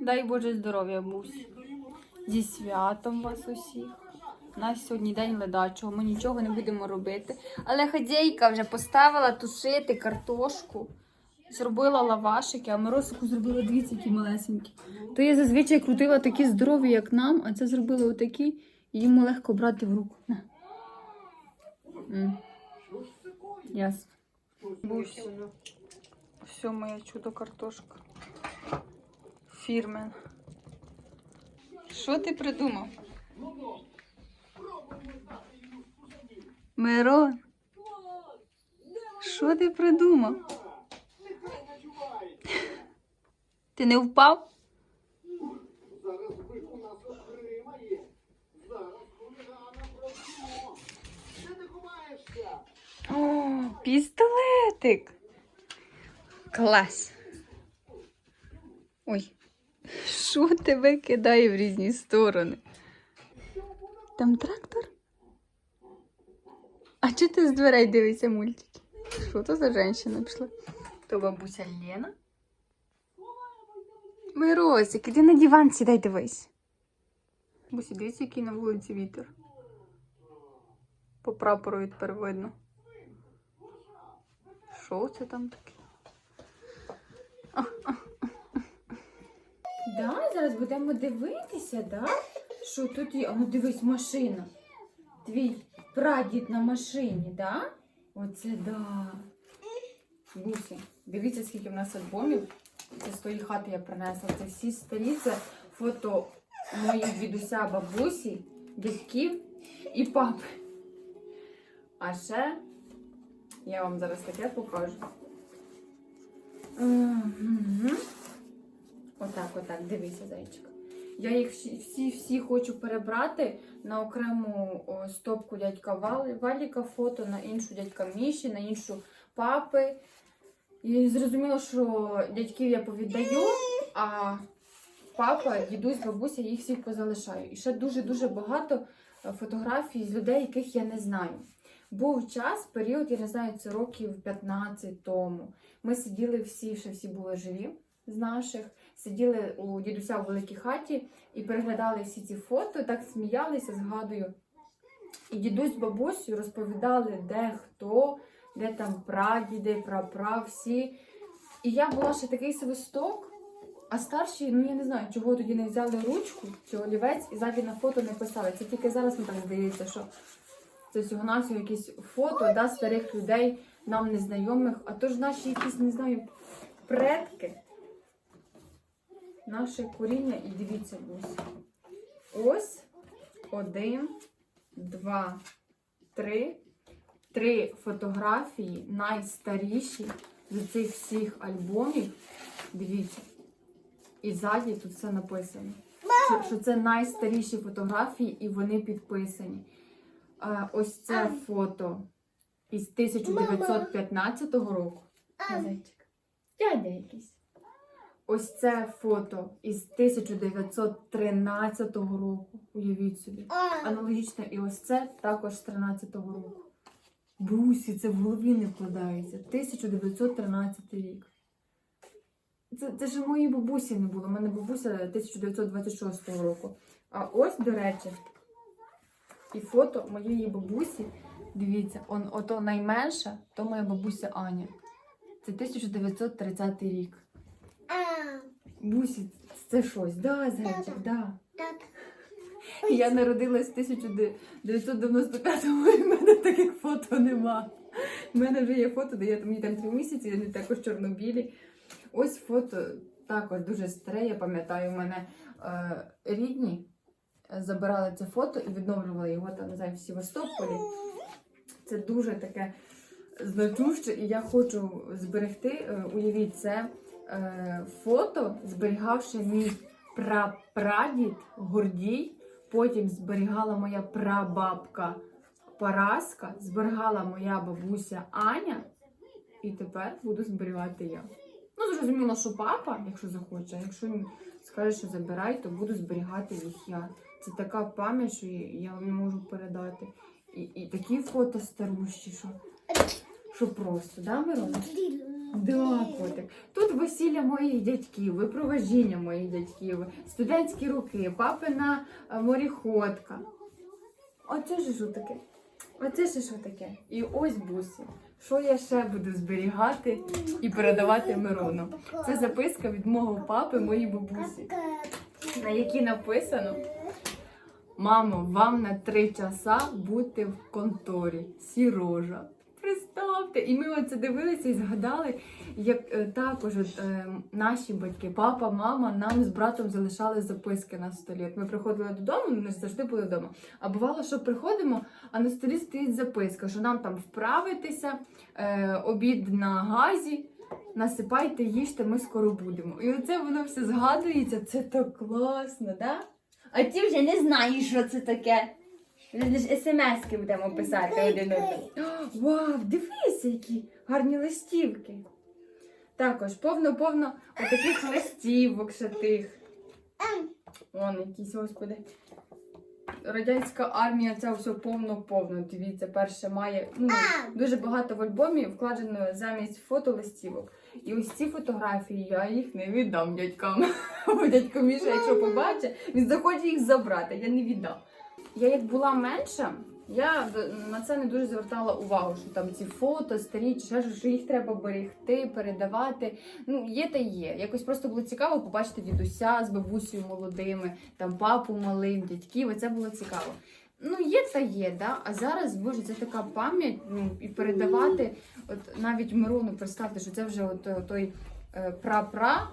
Дай Боже здоров'я, Бусь. Зі святом вас усіх. У нас сьогодні день ледачого, ми нічого не будемо робити. Але хазяйка вже поставила тушити картошку, зробила лавашики, а морозику зробила дивіться, які малесенькі. То я зазвичай крутила такі здорові, як нам, а це зробили отакі, і йому легко брати в руку. Ясно. Все моє чудо картошка. Фірмен. Що ти придумав? Мирон. Що ти придумав? Ти не впав? Зараз нас отримає. Зараз хулігана просимо. Де ти? О, пістолетик. Клас. Ой, що тебе кидає в різні сторони? Там трактор? А чи ти з дверей дивишся мультики? Що то за жінка пішла? То бабуся Лена? Миросик, іди на диван сідай дивись. Бусі, дивіться, який на вулиці вітер. По прапору тепер видно. Що це там таке? Да, зараз будемо дивитися, да? Що тут є? А ну дивись, машина. Твій прадід на машині, да? Оце да. Буся, дивіться, скільки в нас альбомів. Це з тої хати я принесла. Це всі старі, це фото моїх дідуся, бабусі, дядьків і папи. А ще я вам зараз таке покажу. Отак, отак, дивися, зайчик. Я їх всі, всі, всі хочу перебрати на окрему стопку дядька Валіка фото, на іншу дядька Міші, на іншу папи. І зрозуміло, що дядьків я повіддаю, а папа, дідусь, бабуся, їх всіх позалишаю. І ще дуже-дуже багато е, фотографій з людей, яких я не знаю. Був час, період, я не знаю, це років 15 тому. Ми сиділи всі, ще всі були живі з наших, сиділи у дідуся в великій хаті і переглядали всі ці фото, так сміялися, згадую. І дідусь з бабусею розповідали, де хто, де там прадіди, прапра, всі. І я була ще такий свисток, а старші, ну я не знаю, чого тоді не взяли ручку чи олівець і ззаді на фото не писали. Це тільки зараз мені так здається, що це всього навсього якісь фото да, старих людей, нам незнайомих, а то ж наші якісь, не знаю, предки. Наше коріння і дивіться, ось. Ось один, два, три. Три фотографії найстаріші з цих всіх альбомів. Дивіться. І ззаді тут все написано. Що, що це найстаріші фотографії і вони підписані. Ось це фото із 1915 року. Дядя якийсь. Ось це фото із 1913 року. Уявіть собі. Аналогічно, і ось це також з 13-го року. Бусі, це в голові не вкладається. 1913 рік. Це, це ж моїй бабусі не було. У мене бабуся 1926 року. А ось, до речі, і фото моєї бабусі. Дивіться, он, ото найменша, то моя бабуся Аня. Це 1930 рік. Бусі, це щось, да, зайчик, да. Я народилась в 1995-му, і в мене таких фото нема. У мене вже є фото, де я мені там три місяці, вони також чорнобілі. Ось фото також дуже старе, я пам'ятаю, у мене е, рідні забирали це фото і відновлювали його там, не знаю, в Севастополі. Це дуже таке значуще, і я хочу зберегти, е, уявіть це е, фото, зберігавши мій прапрадід Гордій. Потім зберігала моя прабабка Параска, зберігала моя бабуся Аня, і тепер буду зберігати я. Ну, зрозуміло, що папа, якщо захоче, а якщо скаже, що забирай, то буду зберігати їх я. Це така пам'ять, що я не можу передати. І, і такі фото старущі, що, що просто, да, Мирона? Да, котик. Тут весілля моїх дядьків, випровадження моїх дядьків, студентські роки, папина е, моріходка. Оце ж що таке? Оце ж що таке? І ось буси. Що я ще буду зберігати і передавати Мирону? Це записка від мого папи, моїй бабусі, на якій написано: Мамо, вам на три часа бути в конторі. Сірожа. Представте, і ми оце дивилися і згадали, як е, також от, е, наші батьки, папа, мама, нам з братом залишали записки на столі. От ми приходили додому, ми завжди були вдома. А бувало, що приходимо, а на столі стоїть записка, що нам там вправитися, е, обід на газі, насипайте, їжте, ми скоро будемо. І оце воно все згадується, це так класно, да? А ти вже не знаєш, що це таке. Смс-ки будемо писати один одному. Вау, дивися, які гарні листівки. Також повно-повно отаких листівок ще тих. Вон якісь, господи. Радянська армія, це все повно-повно. Дивіться, перше має ну, дуже багато в альбомі вкладено замість фотолистівок. І ось ці фотографії я їх не віддам дядькам. Бо дядько Міша, якщо побачить, він захоче їх забрати. Я не віддам. Я як була менша, я на це не дуже звертала увагу, що там ці фото старі, чи ще що їх треба берегти, передавати. Ну, є та є. Якось просто було цікаво побачити дідуся з бабусею молодими, там папу малим, дядьків. Оце було цікаво. Ну, є та є, да? а зараз, боже, це така пам'ять, ну, і передавати, от навіть Мирону, представте, що це вже от, е, той е, пра-пра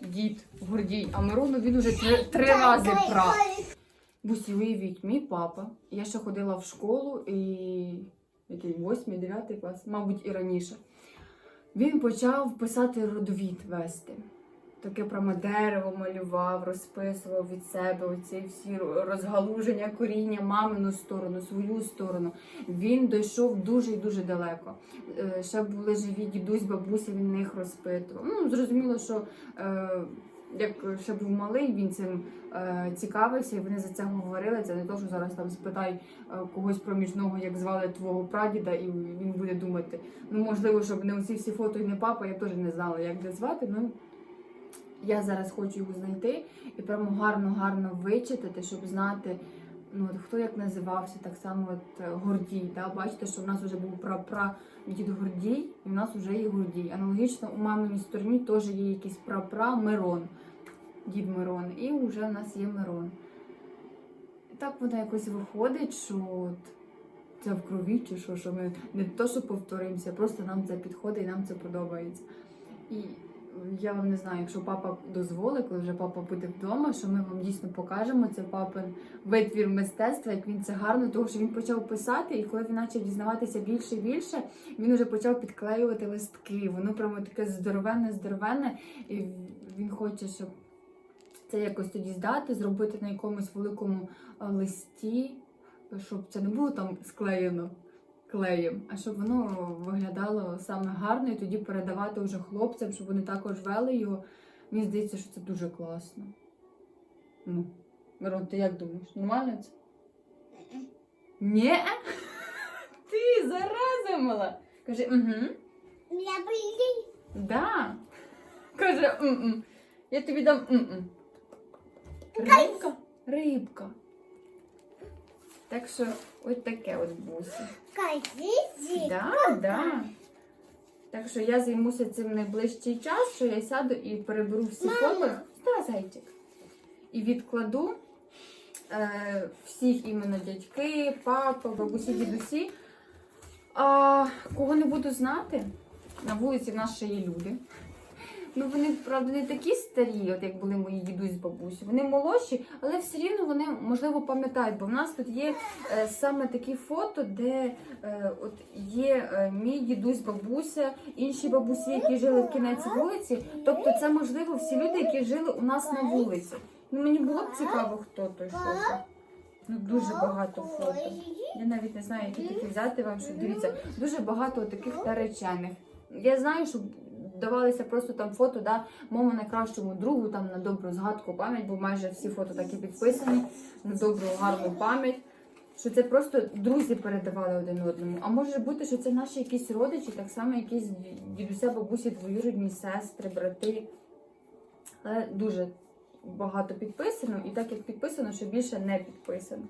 дід Гордій, а Мирону він уже три, три рази пра. Бусі, уявіть, мій папа. Я ще ходила в школу і який 8 9 клас, мабуть, і раніше. Він почав писати родовід вести. Таке прямо дерево малював, розписував від себе оці всі розгалуження коріння, мамину сторону, свою сторону. Він дійшов дуже і дуже далеко. Е, Ще були живі дідусь, бабуся, він них розпитував. Ну, зрозуміло, що е, як ще був малий, він цим е, цікавився, і вони за це говорили. Це не то, що зараз там спитай е, когось проміжного, як звали твого прадіда, і він буде думати. Ну, можливо, щоб не усі всі фото і не папа, я теж не знала, як де звати. Ну я зараз хочу його знайти і прямо гарно-гарно вичитати, щоб знати. Ну, от хто як називався, так само от е, Гордій. Да? Бачите, що в нас вже був пра-пра Гордій, і в нас вже є Гордій. Аналогічно у маминій стороні теж є якийсь пра-пра Мирон, дід Мирон, і вже в нас є Мирон. Так воно якось виходить, що от це в крові, чи що, що ми не то, що повторимося, просто нам це підходить і нам це подобається. І я вам не знаю, якщо папа дозволить, коли вже папа буде вдома, що ми вам дійсно покажемо це папин витвір мистецтва, як він це гарно, тому що він почав писати, і коли він почав дізнаватися більше і більше, він вже почав підклеювати листки. Воно прямо таке здоровенне, здоровенне, і він хоче, щоб це якось тоді здати, зробити на якомусь великому е, листі, щоб це не було там склеєно клеєм, а щоб воно виглядало саме гарно і тоді передавати вже хлопцям, щоб вони також вели його. Мені здається, що це дуже класно. Ну, Мирон, ти як думаєш? Нормально це? Ні? Ти зараза мала. Каже, угу. Я боюсь. Да. Каже, м-м. Я тобі дам м-м. Рибка? Рибка. Так що ось таке от буси. Кажіть. Да, да. Так що я займуся цим найближчий час, що я сяду і переберу всі фото. Да, зайчик. І відкладу е, всіх іменно дядьки, папа, бабусі, дідусі. А кого не буду знати, на вулиці в нас ще є люди. Ну, вони, правда, не такі старі, от як були мої дідусь з бабусі. Вони молодші, але все рівно вони, можливо, пам'ятають, бо в нас тут є е, саме такі фото, де е, от є е, мій дідусь, бабуся, інші бабусі, які жили в кінець вулиці. Тобто, це можливо всі люди, які жили у нас на вулиці. Ну, мені було б цікаво, хто той що. Ну, дуже багато фото. Я навіть не знаю, які такі взяти вам, що дивіться, дуже багато таких наречених. Я знаю, що давалися просто там фото, да, моєму найкращому другу там на добру згадку пам'ять, бо майже всі фото такі підписані, на добру гарну пам'ять. що це просто друзі передавали один одному. А може бути, що це наші якісь родичі, так само якісь дідуся, бабусі, двоюрідні сестри, брати. Але дуже багато підписано, і так як підписано, що більше не підписано.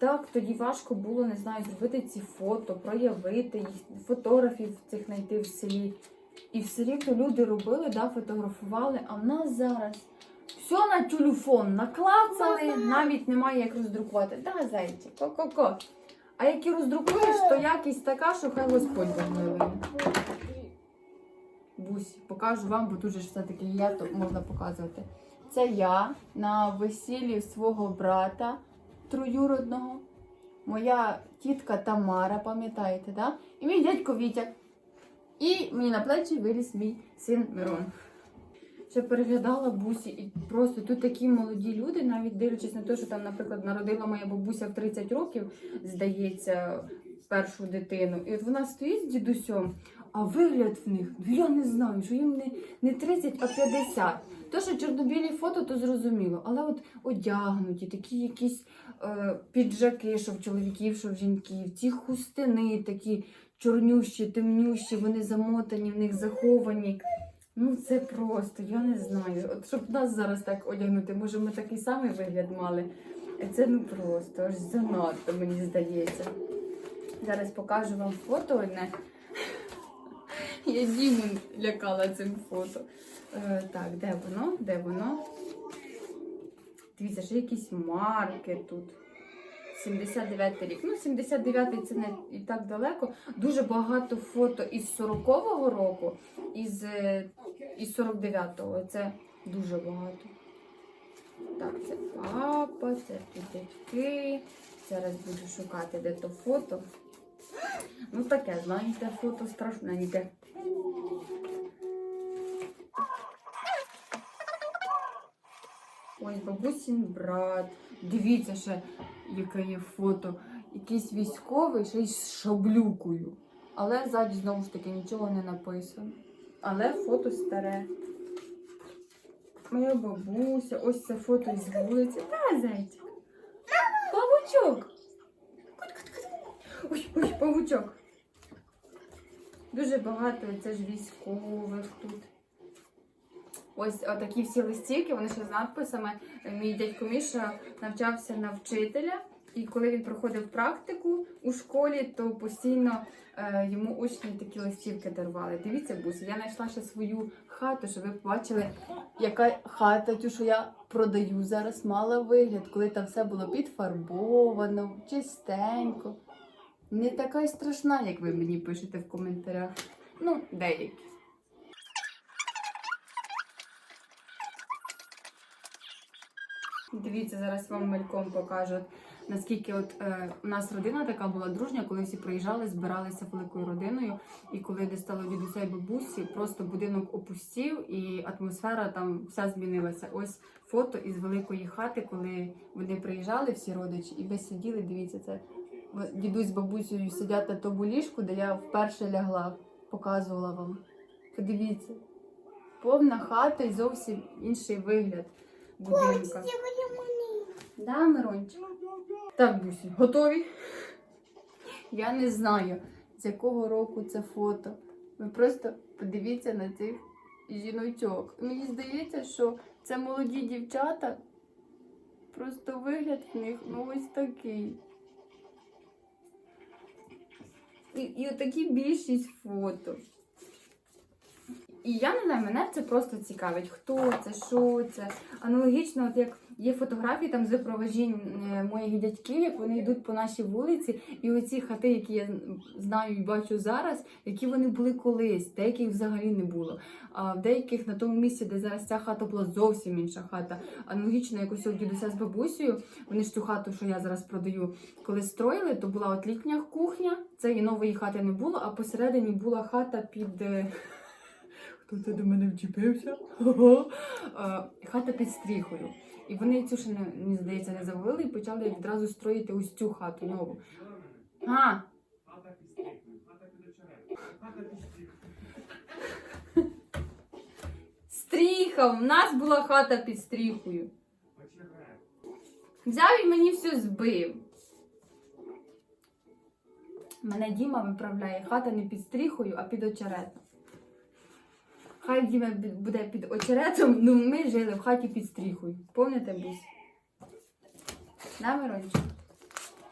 Так, тоді важко було, не знаю, зробити ці фото, проявити їх, фотографів цих знайти в селі. І в селі то люди робили, да, фотографували, а в нас зараз все на телефон наклацали, навіть немає як роздрукувати. Да, зайчик, ко-ко-ко. А як і роздрукуєш, то якість така, що хай Господь возмилує. Бусі, покажу вам, бо тут же все-таки є, то можна показувати. Це я на весіллі свого брата троюродного. Моя тітка Тамара, пам'ятаєте, да? І мій дядько Вітя. І мені на плечі виліз мій син Мирон. Ще переглядала бусі, і просто тут такі молоді люди, навіть дивлячись на те, що там, наприклад, народила моя бабуся в 30 років, здається, першу дитину. І от вона стоїть з дідусем, а вигляд в них, ну я не знаю, що їм не, не 30, а 50. То, що чорнобілі фото, то зрозуміло. Але от одягнуті, такі якісь піджаки, що в чоловіків, що в жінків, ці хустини такі чорнющі, темнющі, вони замотані, в них заховані. Ну, це просто, я не знаю. От щоб нас зараз так одягнути, може, ми такий самий вигляд мали. Це ну просто, аж занадто, мені здається. Зараз покажу вам фото одне. Я Діму лякала цим фото. Е, так, де воно? Де воно? Дивіться, ще якісь марки тут. 79 рік. Ну, 79-й це не і так далеко. Дуже багато фото із 40-го року, із, е, із 49-го. Це дуже багато. Так, це папа, це дядьки. Зараз буду шукати, де то фото. Ну таке, знаєте, фото страшненьке. Ось бабусін брат. Дивіться ще, яке є фото. Якийсь військовий ще й з шаблюкою. Але ззаді знову ж таки нічого не написано. Але фото старе. Моя бабуся, ось це фото з вулиці. Та, зайчик. Павучок. Ой, ой, павучок. Дуже багато це ж військових тут. Ось такі всі листівки, вони ще з надписами. Мій дядько Міша навчався на вчителя, і коли він проходив практику у школі, то постійно е, йому учні такі листівки дарували. Дивіться, бусі, я знайшла ще свою хату, щоб ви побачили, яка хата, тю, що я продаю зараз, мала вигляд, коли там все було підфарбовано, чистенько. Не така й страшна, як ви мені пишете в коментарях. Ну, деякі. Дивіться, зараз вам мельком покажу, от наскільки от е, у нас родина така була дружня, коли всі приїжджали, збиралися великою родиною. І коли де стало дідуся бабусі, просто будинок опустів і атмосфера там вся змінилася. Ось фото із великої хати, коли вони приїжджали, всі родичі, і ви сиділи. Дивіться, це дідусь з бабусею сидять на тому ліжку, де я вперше лягла, показувала вам. Подивіться, повна хата і зовсім інший вигляд будинка. Да, Мирончик? Так, Бусі, готові? Я не знаю, з якого року це фото. Ви просто подивіться на цих жіночок. Мені здається, що це молоді дівчата. Просто вигляд в них ну ось такий. І, і отакі більшість фото. І я не знаю, мене це просто цікавить, хто це, що це. Аналогічно, от як є фотографії там з випроважінь е, моїх дядьків, як вони йдуть по нашій вулиці, і оці хати, які я знаю і бачу зараз, які вони були колись, деяких взагалі не було. А в деяких на тому місці, де зараз ця хата була зовсім інша хата. Аналогічно, як ось у дідуся з бабусею, вони ж цю хату, що я зараз продаю, коли строїли, то була от літня кухня, цієї нової хати не було, а посередині була хата під. Хто це до мене вчепився? Е, Хата під стріхою. І вони цю ще, не- мені здається, не завалили і почали відразу строїти ось цю хату нову. А, стріха! У нас була хата під стріхою. Взяв і мені все збив. Мене Діма виправляє, хата не під стріхою, а під очеретом. Хай Діма буде під очеретом, ну ми жили в хаті під стріхою. Помните, Бусь? Да, Мирончик?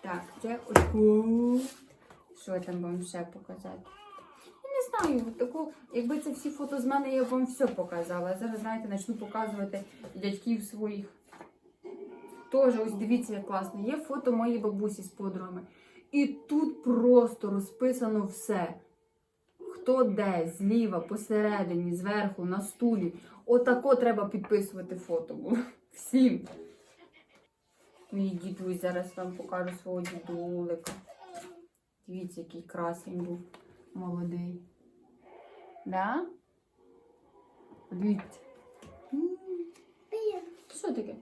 Так, це ось. Що там вам ще показати? Я не знаю, таку, якби це всі фото з мене, я б вам все показала. Зараз, знаєте, почну показувати дядьків своїх. Теж, ось дивіться, як класно. Є фото моєї бабусі з подругами. І тут просто розписано все. Хто де, зліва, посередині, зверху, на стулі. Отако треба підписувати фото було. Всім. Мій дідусь зараз вам покажу свого дідулика. Дивіться, який красень був молодий. Да? Дивіться. Що таке?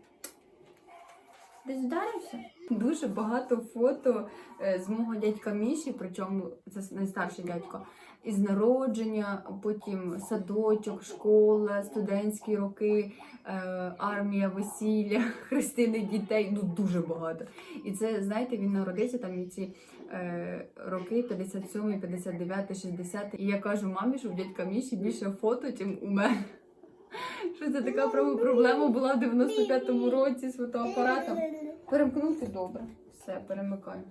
Вдарився? Дуже багато фото е, з мого дядька Міші, причому це найстарший дядько, із народження, потім садочок, школа, студентські роки, е, армія, весілля, хрестини дітей. Ну дуже багато. І це, знаєте, він народився там і ці е, роки 57, 59, 60. І я кажу мамі, що в дядька Міші більше фото, ніж у мене. Що це така проблема була в 95-му році з фотоапаратом. Перемкнути добре. Все, перемикаю.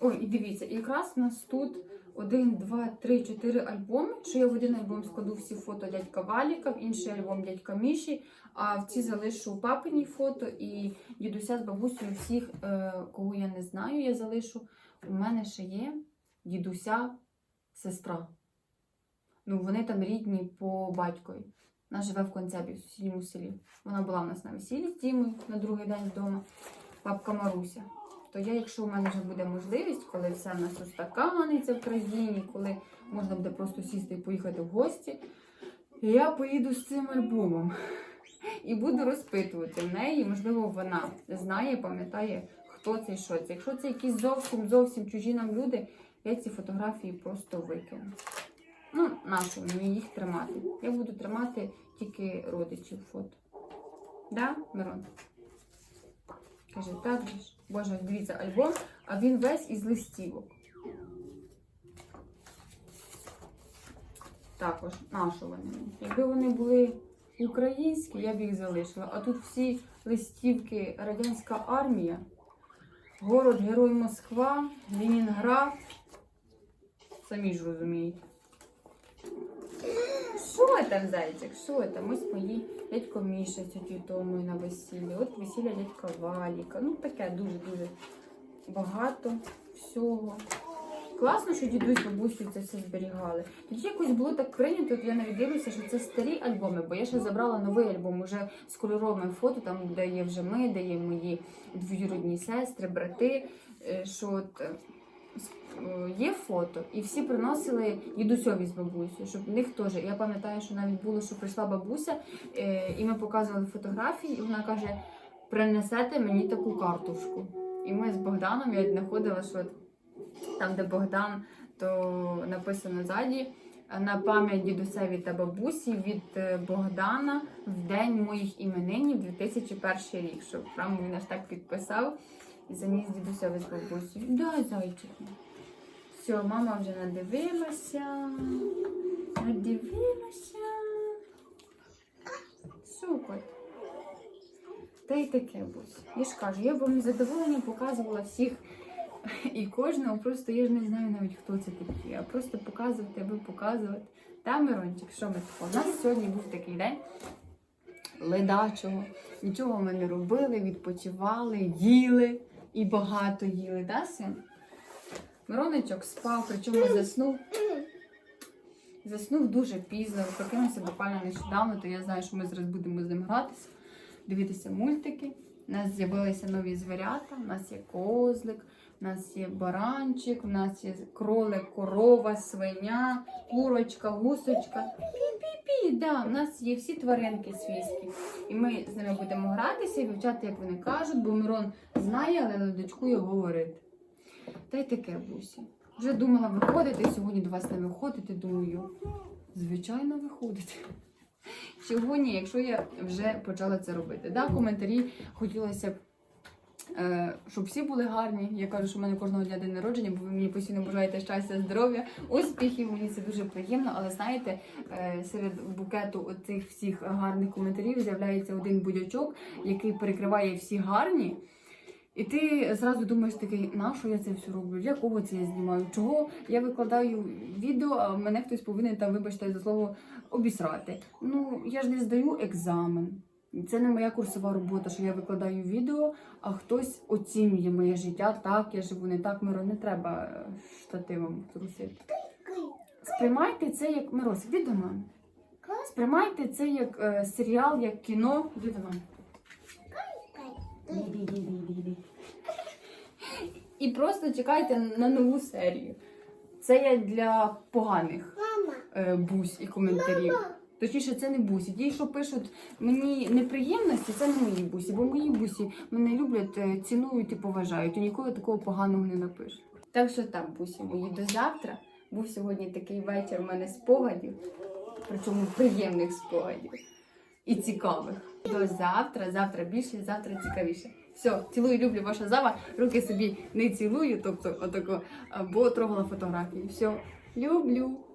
Ой, і дивіться, якраз у нас тут один, два, три, чотири альбоми. Що я в один альбом складу всі фото дядька Валіка, в інший альбом дядька Міші, а в ці залишу папині фото і дідуся з бабусею всіх, е, кого я не знаю, я залишу. У мене ще є дідуся, сестра. Ну, вони там рідні по батькові. Вона живе в Концебі, в сусідньому селі. Вона була в нас на весіллі з Дімою на другий день вдома, бабка Маруся. То я, якщо у мене вже буде можливість, коли все в нас устаканиться в країні, коли можна буде просто сісти і поїхати в гості, я поїду з цим альбомом і буду розпитувати в неї, можливо, вона знає, пам'ятає, хто це і що це. Якщо це якісь зовсім зовсім чужі нам люди, я ці фотографії просто викину. Ну, нащо мені їх тримати? Я буду тримати тільки родичів фото. Да, Мирон? Каже, так же ж. Боже, дивіться, альбом, а він весь із листівок. Також, нащо вони? Якби вони були українські, я б їх залишила. А тут всі листівки Радянська армія, город Герой Москва, Ленінград. Самі ж розумієте. Що там, зайчик? Що там? Ось мої дядько Міша тітю Томою на весіллі. От весілля дядька Валіка. Ну таке дуже-дуже багато всього. Класно, що дідусь бабусю це все зберігали. Тоді якось було так прийнято, от я навіть дивлюся, що це старі альбоми, бо я ще забрала новий альбом уже з кольоровими фото, там де є вже ми, де є мої двоюродні сестри, брати. е, Що от е, є фото, і всі приносили дідусьові з бабусею, щоб в них теж. Я пам'ятаю, що навіть було, що прийшла бабуся, е, і ми показували фотографії, і вона каже: принесете мені таку картушку. І ми з Богданом я знаходила, що там, де Богдан, то написано ззаді. На пам'ять дідусеві та бабусі від е, Богдана в день моїх іменинів 2001 рік. Щоб прямо він аж так підписав і заніс дідусеві з бабусею. Дай зайчик. Все, мама вже надивилася. Надивилася. Супер. Та й таке бусь. Я ж кажу, я б вам з задоволенням показувала всіх і кожного, просто я ж не знаю навіть, хто це такі. А просто показувати, аби показувати. Та, Мирончик, що ми такого? У нас сьогодні був такий день ледачого. Нічого ми не робили, відпочивали, їли і багато їли, да, син? Мироничок спав, причому заснув. Заснув дуже пізно, прокинувся буквально нещодавно, то я знаю, що ми зараз будемо з ним гратися, дивитися мультики. У нас з'явилися нові звірята, у нас є козлик, у нас є баранчик, у нас є кролик, корова, свиня, курочка, гусочка. Пі-пі-пі, да, у нас є всі тваринки свійські. І ми з ними будемо гратися і вивчати, як вони кажуть, бо Мирон знає, але не дочкує говорити. Та й таке бусі. Вже думала виходити, сьогодні до вас не виходити, думаю, звичайно, виходити. Сьогодні, якщо я вже почала це робити. Да, коментарі хотілося б Е, щоб всі були гарні. Я кажу, що в мене кожного дня день народження, бо ви мені постійно бажаєте щастя, здоров'я, успіхів. Мені це дуже приємно. Але знаєте, е, серед букету цих всіх гарних коментарів з'являється один будячок, який перекриває всі гарні. І ти зразу думаєш такий, на що я це все роблю? Для кого це я знімаю? Чого я викладаю відео, а мене хтось повинен там, вибачте за слово, обісрати. Ну я ж не здаю екзамен. Це не моя курсова робота, що я викладаю відео, а хтось оцінює моє життя. Так, я живу не так, Миро, не треба е, штативом трусити. Сприймайте це як Мирос, іди до мене. Сприймайте це як е, серіал, як кіно. Іди до мене. Іди, іди, іди. І просто чекайте на нову серію. Це я для поганих е, бузь і коментарів. Точніше, це не бусі. Ті, що пишуть мені неприємності, це не мої бусі, бо мої бусі мене люблять, е, цінують і поважають. І ніколи такого поганого не напишуть. Так що так, бусі мої, до завтра. Був сьогодні такий вечір у мене спогадів, причому приємних спогадів і цікавих. До завтра, завтра більше, завтра цікавіше. Все, цілую, люблю ваша зава. Руки собі не цілую, тобто отако, бо трогала фотографії. Все, люблю.